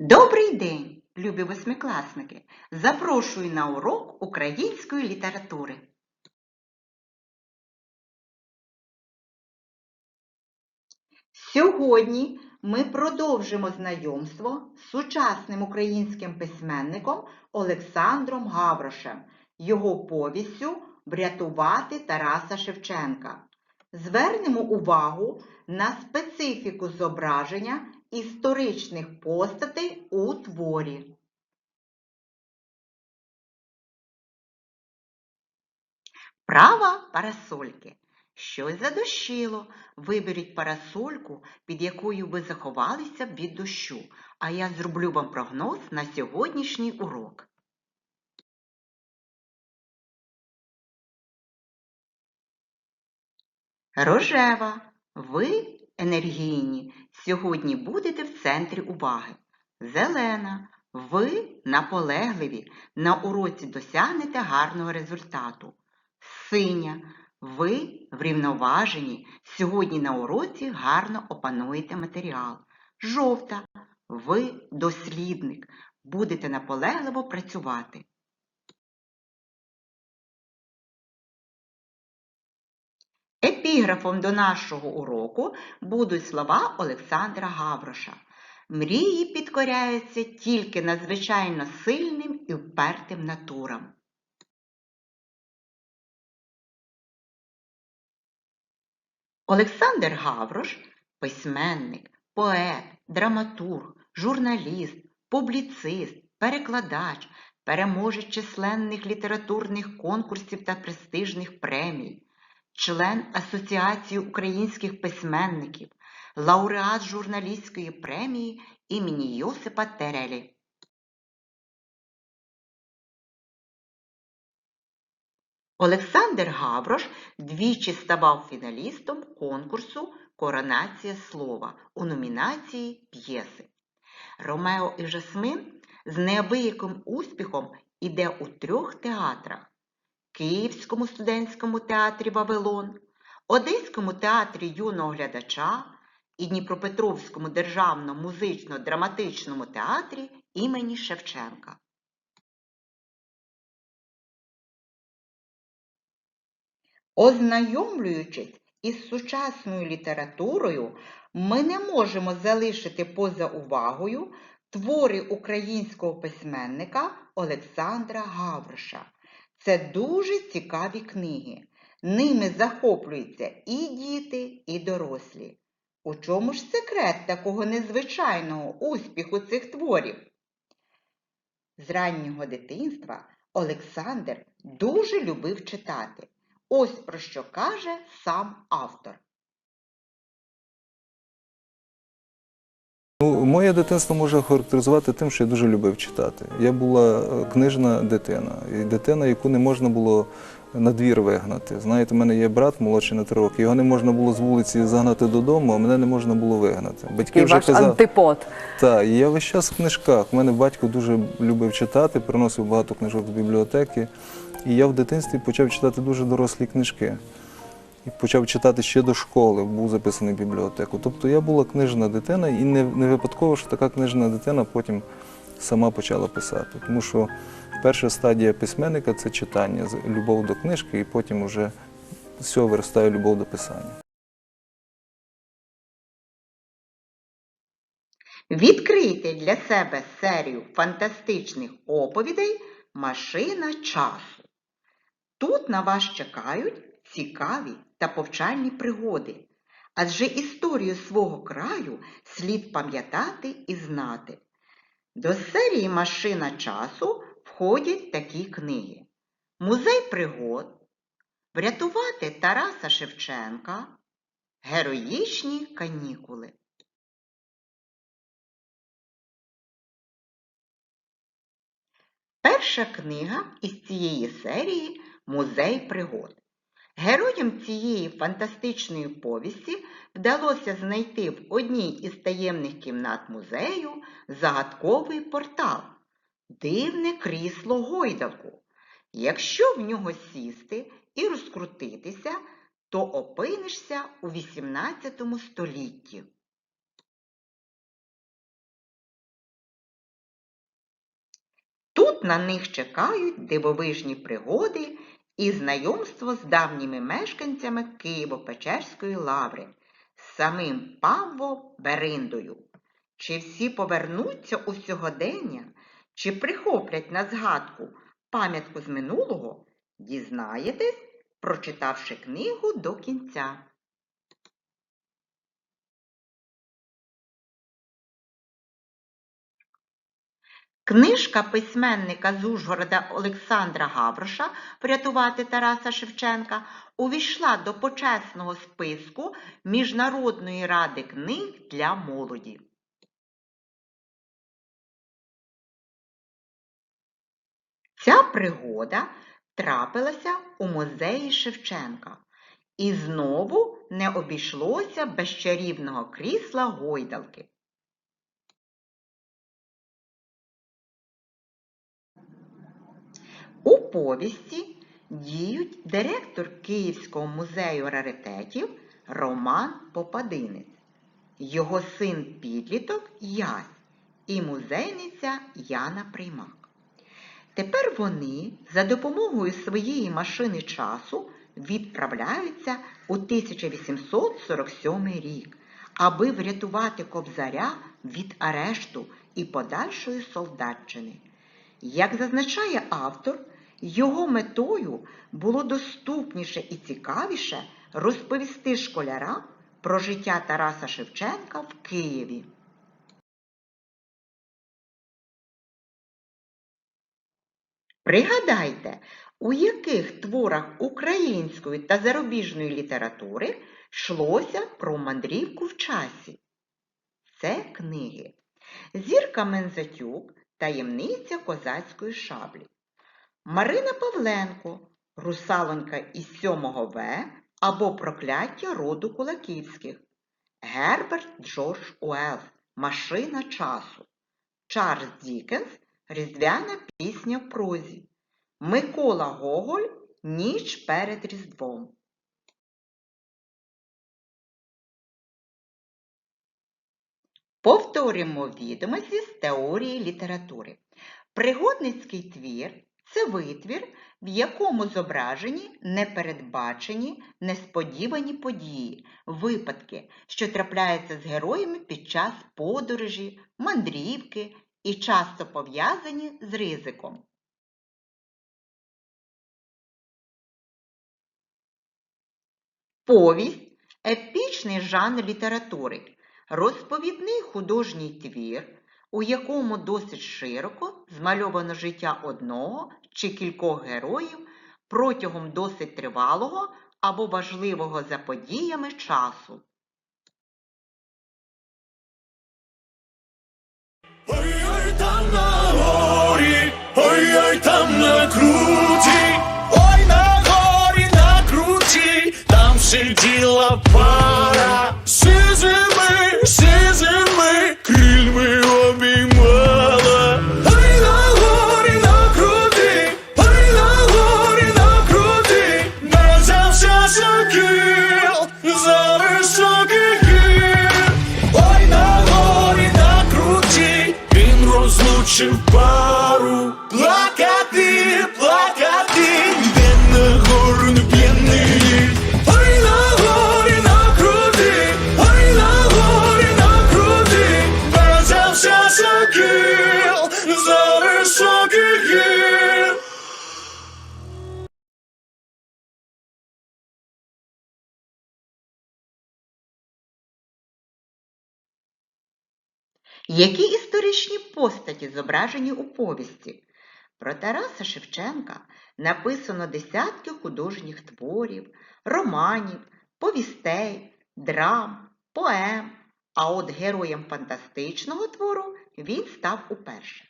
Добрий день, любі восьмикласники! Запрошую на урок української літератури. Сьогодні ми продовжимо знайомство з сучасним українським письменником Олександром Гаврошем, його повістю Врятувати Тараса Шевченка. Звернемо увагу на специфіку зображення історичних постатей у творі. Права парасольки. Щось задощило. Виберіть парасольку, під якою ви заховалися від дощу, а я зроблю вам прогноз на сьогоднішній урок. Рожева, ви енергійні, сьогодні будете в центрі уваги. Зелена, ви наполегливі, на уроці досягнете гарного результату. Синя, ви врівноважені, сьогодні на уроці гарно опануєте матеріал. Жовта, ви дослідник, будете наполегливо працювати. Епіграфом до нашого уроку будуть слова Олександра Гавроша. Мрії підкоряються тільки надзвичайно сильним і впертим натурам. Олександр Гаврош письменник, поет, драматург, журналіст, публіцист, перекладач, переможець численних літературних конкурсів та престижних премій член Асоціації українських письменників, лауреат журналістської премії імені Йосипа Терелі. Олександр Гаврош двічі ставав фіналістом конкурсу Коронація слова у номінації п'єси. Ромео і Жасмин з неабияким успіхом іде у трьох театрах. Київському студентському театрі Вавилон, Одеському театрі юного глядача і Дніпропетровському державному музично-драматичному театрі імені Шевченка. Ознайомлюючись із сучасною літературою, ми не можемо залишити поза увагою твори українського письменника Олександра Гавриша. Це дуже цікаві книги. Ними захоплюються і діти, і дорослі. У чому ж секрет такого незвичайного успіху цих творів? З раннього дитинства Олександр дуже любив читати. Ось про що каже сам автор. Ну, моє дитинство можна характеризувати тим, що я дуже любив читати. Я була е, книжна дитина, і дитина, яку не можна було на двір вигнати. Знаєте, у мене є брат молодший на три роки, його не можна було з вулиці загнати додому, а мене не можна було вигнати. Батьки І вже ваш казали, антипод. так, і я весь час в книжках. У мене батько дуже любив читати, приносив багато книжок з бібліотеки. І я в дитинстві почав читати дуже дорослі книжки. І почав читати ще до школи, був записаний в бібліотеку. Тобто я була книжна дитина, і не, не випадково, що така книжна дитина потім сама почала писати. Тому що перша стадія письменника це читання, любов до книжки, і потім вже з цього виростає любов до писання. Відкрийте для себе серію фантастичних оповідей Машина часу. Тут на вас чекають цікаві та повчальні пригоди, адже історію свого краю слід пам'ятати і знати. До серії Машина часу входять такі книги: Музей пригод, Врятувати Тараса Шевченка, Героїчні канікули. Перша книга із цієї серії Музей пригод. Героям цієї фантастичної повісті вдалося знайти в одній із таємних кімнат музею загадковий портал, дивне крісло гойдалку. Якщо в нього сісти і розкрутитися, то опинишся у XVIII столітті. Тут на них чекають дивовижні пригоди і знайомство з давніми мешканцями Києво-Печерської лаври, з самим Павло Бериндою. Чи всі повернуться у сьогодення, чи прихоплять на згадку пам'ятку з минулого, дізнаєтесь, прочитавши книгу до кінця. Книжка письменника з Ужгорода Олександра Гавроша Врятувати Тараса Шевченка увійшла до почесного списку Міжнародної ради книг для молоді. Ця пригода трапилася у музеї Шевченка. І знову не обійшлося без чарівного крісла гойдалки. Повісті діють директор Київського музею раритетів Роман Попадинець, його син підліток Ясь і музейниця Яна Приймак. Тепер вони за допомогою своєї машини часу відправляються у 1847 рік, аби врятувати Кобзаря від арешту і подальшої солдатчини. Як зазначає автор, його метою було доступніше і цікавіше розповісти школярам про життя Тараса Шевченка в Києві. Пригадайте, у яких творах української та зарубіжної літератури йшлося про мандрівку в часі? Це книги Зірка Мензатюк Таємниця козацької шаблі. Марина Павленко Русалонька із 7 В або Прокляття роду Кулаківських. Герберт Джордж Уелс Машина часу. Чарльз Дікенс Різдвяна пісня в прозі. Микола Гоголь Ніч перед Різдвом. Повторимо відомості з теорії літератури. Пригодницький твір це витвір, в якому зображені непередбачені, несподівані події, випадки, що трапляються з героями під час подорожі, мандрівки і часто пов'язані з ризиком. Повість епічний жанр літератури, розповідний художній твір, у якому досить широко змальовано життя одного чи кількох героїв протягом досить тривалого або важливого за подіями часу. Ой-ой, там на горі, ой-ой, там на круті, ой на горі, на круті, там сиділа пара, Які історичні постаті зображені у повісті? Про Тараса Шевченка написано десятки художніх творів, романів, повістей, драм, поем, а от героєм фантастичного твору він став уперше.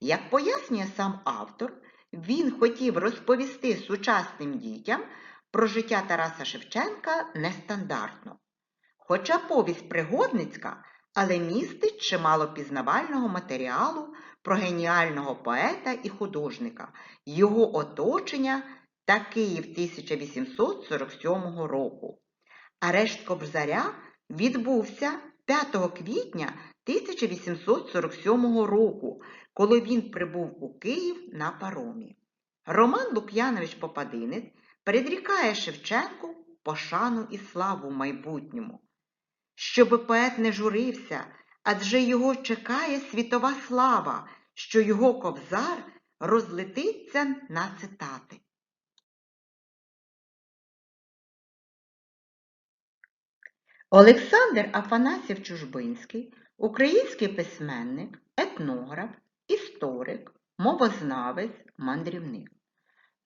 Як пояснює сам автор, він хотів розповісти сучасним дітям про життя Тараса Шевченка нестандартно. Хоча повість пригодницька, але містить чимало пізнавального матеріалу про геніального поета і художника, його оточення та Київ 1847 року. Арешт Кобзаря відбувся 5 квітня 1847 року, коли він прибув у Київ на паромі. Роман Лук'янович Попадинець передрікає Шевченку пошану і славу в майбутньому. Щоби поет не журився, адже його чекає світова слава, що його ковзар розлетиться на цитати. Олександр Афанасів Чужбинський український письменник, етнограф, історик, мовознавець, мандрівник.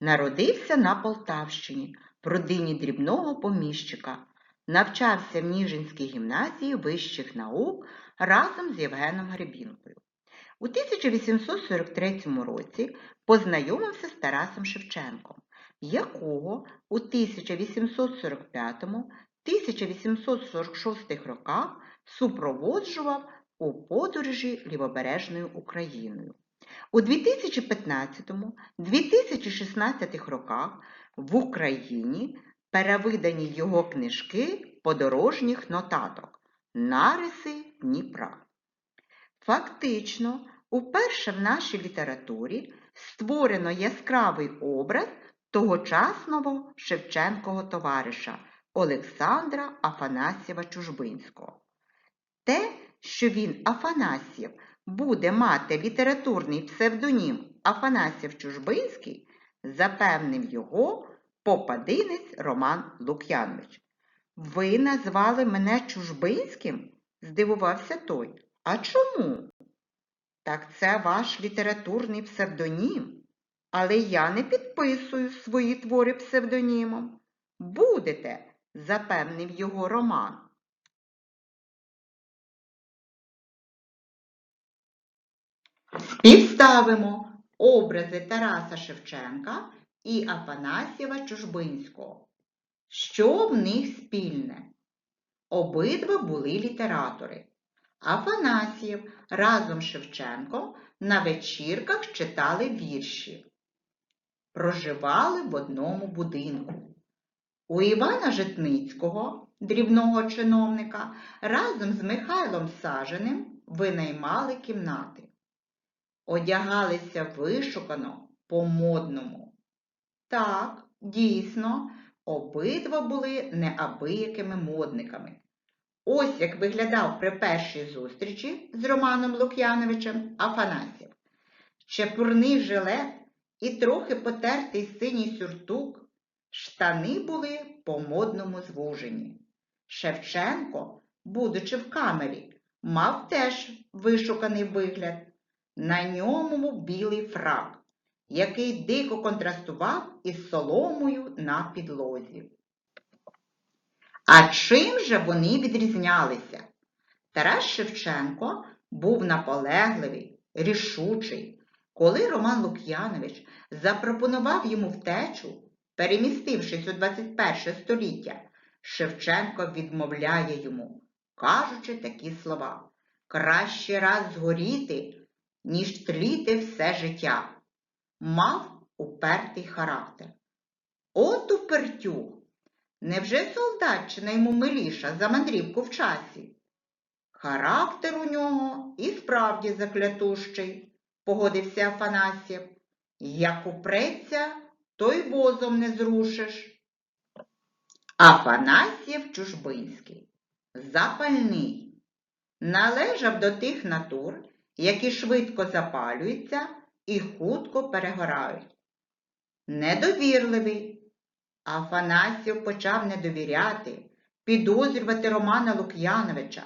Народився на Полтавщині в родині дрібного поміщика, навчався в Ніжинській гімназії вищих наук разом з Євгеном Гребінкою. У 1843 році познайомився з Тарасом Шевченком, якого у 1845-1846 роках супроводжував у подорожі лівобережною Україною. У 2015-2016 роках в Україні перевидані його книжки подорожніх нотаток Нариси Дніпра. Фактично, уперше в нашій літературі створено яскравий образ тогочасного Шевченкового товариша Олександра Афанасьєва Чужбинського. Те, що він Афанасьєв буде мати літературний псевдонім Афанасьєв Чужбинський, запевнив його попадинець Роман Лук'янович. Ви назвали мене Чужбинським? здивувався той. А чому? Так це ваш літературний псевдонім. Але я не підписую свої твори псевдонімом. Будете, запевнив його Роман. Співставимо образи Тараса Шевченка і Афанасьєва Чужбинського. Що в них спільне? Обидва були літератори. Афанасьєв разом з Шевченком на вечірках читали вірші. Проживали в одному будинку. У Івана Житницького, дрібного чиновника, разом з Михайлом Саженим винаймали кімнати. Одягалися вишукано по-модному. Так, дійсно, обидва були неабиякими модниками. Ось як виглядав при першій зустрічі з Романом Лук'яновичем Афанасьєв. Чепурний жилет і трохи потертий синій сюртук, штани були по-модному звужені. Шевченко, будучи в камері, мав теж вишуканий вигляд. На ньому білий фрак, який дико контрастував із соломою на підлозі. А чим же вони відрізнялися? Тарас Шевченко був наполегливий, рішучий. Коли Роман Лук'янович запропонував йому втечу, перемістившись у 21 століття, Шевченко відмовляє йому, кажучи такі слова Краще раз згоріти, ніж тліти все життя. Мав упертий характер. От упертюх! Невже солдатчина йому миліша за мандрівку в часі? Характер у нього і справді заклятущий, погодився Афанасьєв. Як упреться, то й возом не зрушиш. Афанасьєв Чужбинський, запальний, належав до тих натур, які швидко запалюються і хутко перегорають. Недовірливий. Афанасьєв почав не довіряти, підозрювати Романа Лук'яновича.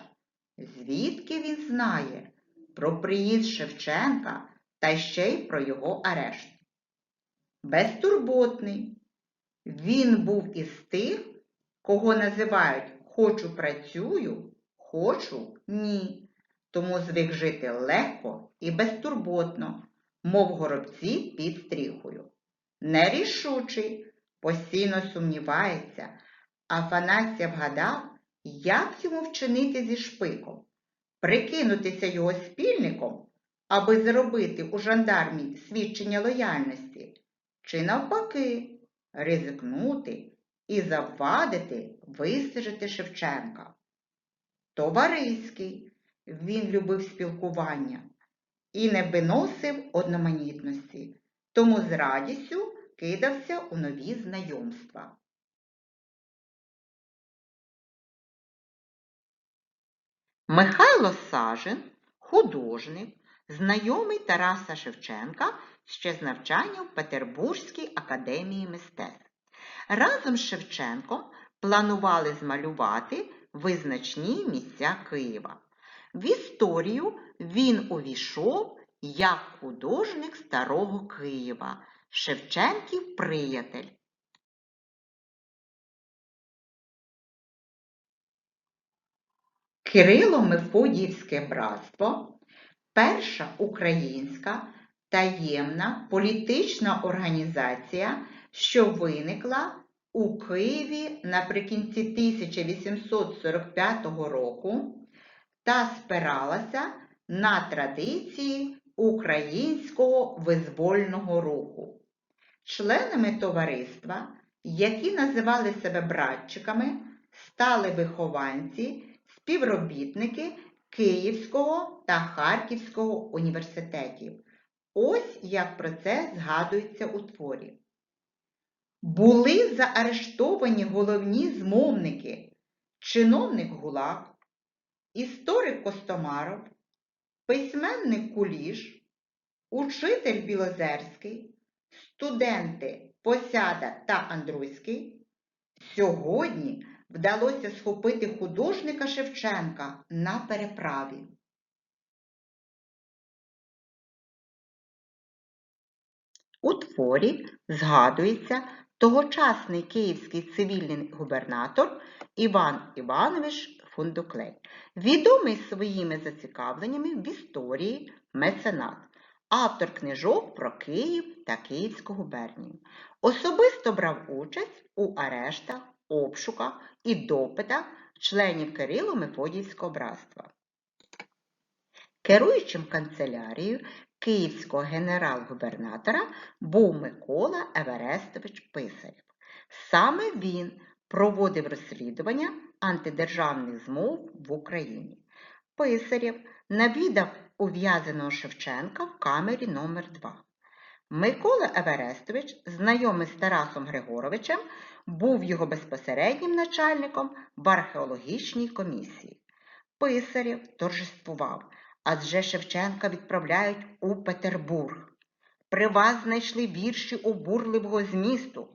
Звідки він знає про приїзд Шевченка та ще й про його арешт? Безтурботний. Він був із тих, кого називають хочу працюю, хочу ні. Тому звик жити легко і безтурботно, мов горобці під стріхою. Нерішучий, постійно сумнівається, Афанасія вгадав, як йому вчинити зі шпиком, прикинутися його спільником, аби заробити у жандармі свідчення лояльності, чи навпаки, ризикнути і завадити вистежити Шевченка. Товариський, він любив спілкування і не виносив одноманітності, тому з радістю кидався у нові знайомства. Михайло Сажин, художник, знайомий Тараса Шевченка ще з навчання в Петербурзькій академії мистецтв. Разом з Шевченком планували змалювати визначні місця Києва. В історію він увійшов як художник старого Києва, Шевченків приятель. Кирило-Мефодіївське братство перша українська таємна політична організація, що виникла у Києві наприкінці 1845 року та спиралася на традиції українського визвольного руху. Членами товариства, які називали себе братчиками, стали вихованці, співробітники Київського та Харківського університетів. Ось як про це згадується у творі. Були заарештовані головні змовники, чиновник Гулак, історик Костомаров, письменник Куліш, учитель Білозерський, студенти Посяда та Андруйський. Сьогодні вдалося схопити художника Шевченка на переправі. У творі згадується тогочасний київський цивільний губернатор Іван Іванович Фундуклей, відомий своїми зацікавленнями в історії меценат, автор книжок про Київ та Київську губернію. Особисто брав участь у арештах, обшуках і допитах членів Кирило-Мефодіївського братства. Керуючим канцелярією київського генерал-губернатора був Микола Еверестович Писарєв. Саме він проводив розслідування антидержавних змов в Україні. Писарєв навідав ув'язаного Шевченка в камері номер 2 Микола Еверестович, знайомий з Тарасом Григоровичем, був його безпосереднім начальником в археологічній комісії. Писарєв торжествував, адже Шевченка відправляють у Петербург. При вас знайшли вірші обурливого змісту.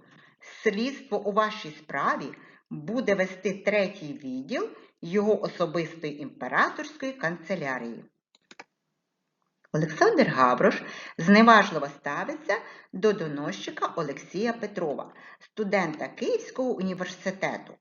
Слідство у вашій справі буде вести третій відділ його особистої імператорської канцелярії. Олександр Габрош зневажливо ставиться до доносчика Олексія Петрова, студента Київського університету.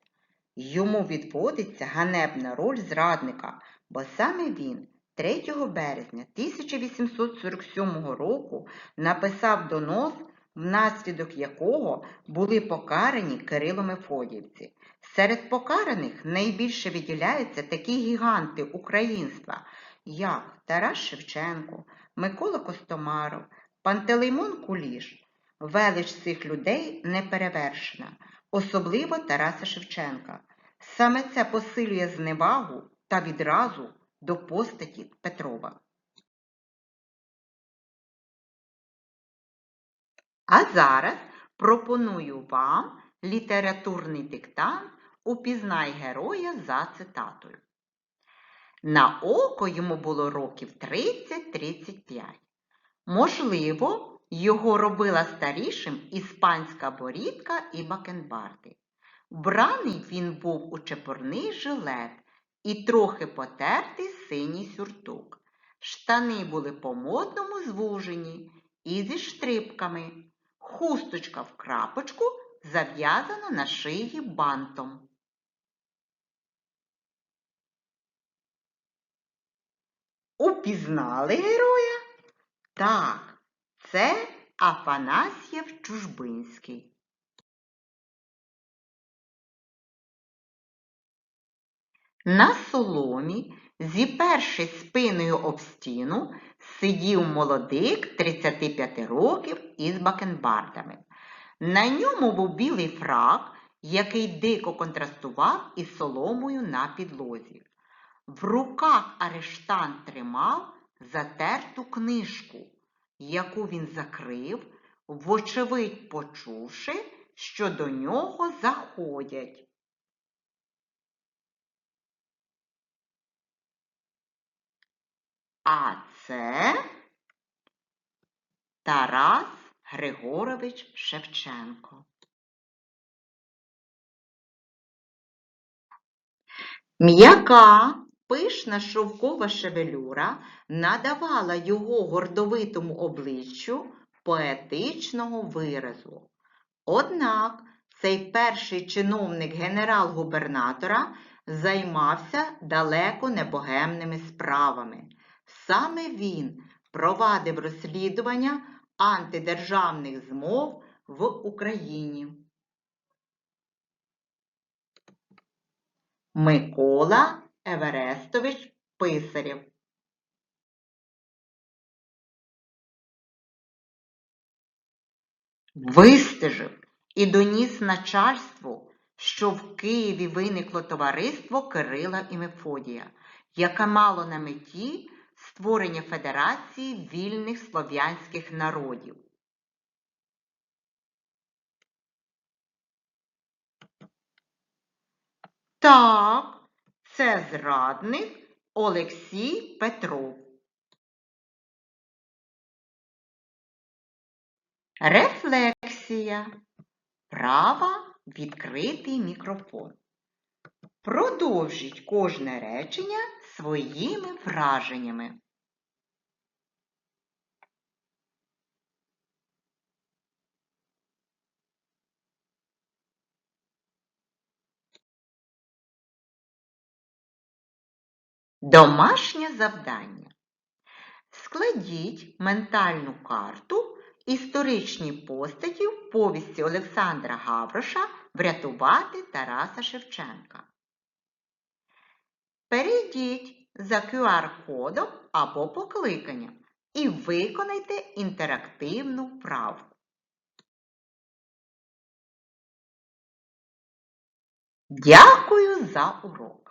Йому відводиться ганебна роль зрадника, бо саме він 3 березня 1847 року написав донос, внаслідок якого були покарані Кирило Мефодіївці. Серед покараних найбільше виділяються такі гіганти українства, як Тарас Шевченко, Микола Костомаров, Пантелеймон Куліш. Велич цих людей неперевершена, особливо Тараса Шевченка. Саме це посилює зневагу та відразу до постаті Петрова. А зараз пропоную вам літературний диктант «Упізнай героя за цитатою. На око йому було років 30-35. Можливо, його робила старішим іспанська борідка і бакенбарди. Вбраний він був у чепурний жилет і трохи потертий синій сюртук. Штани були по-модному звужені і зі штрипками. Хусточка в крапочку зав'язана на шиї бантом. Упізнали героя? Так, це Афанасьєв Чужбинський. На соломі, зіперши спиною об стіну, сидів молодик 35 років із бакенбардами. На ньому був білий фрак, який дико контрастував із соломою на підлозі. В руках арештант тримав затерту книжку, яку він закрив, вочевидь почувши, що до нього заходять. А це Тарас Григорович Шевченко. М'яка, пишна шовкова шевелюра надавала його гордовитому обличчю поетичного виразу. Однак цей перший чиновник генерал-губернатора займався далеко не богемними справами. Саме він провадив розслідування антидержавних змов в Україні. Микола Еверестович Писарєв Вистежив і доніс начальству, що в Києві виникло товариство Кирила і Мефодія, яке мало на меті створення Федерації вільних слов'янських народів. Так, це зрадник Олексій Петров. Рефлексія. Права відкритий мікрофон. Продовжіть кожне речення своїми враженнями. Домашнє завдання. Складіть ментальну карту історичні постаті в повісті Олександра Гавроша Врятувати Тараса Шевченка. Перейдіть за QR-кодом або покликанням і виконайте інтерактивну вправу. Дякую за урок!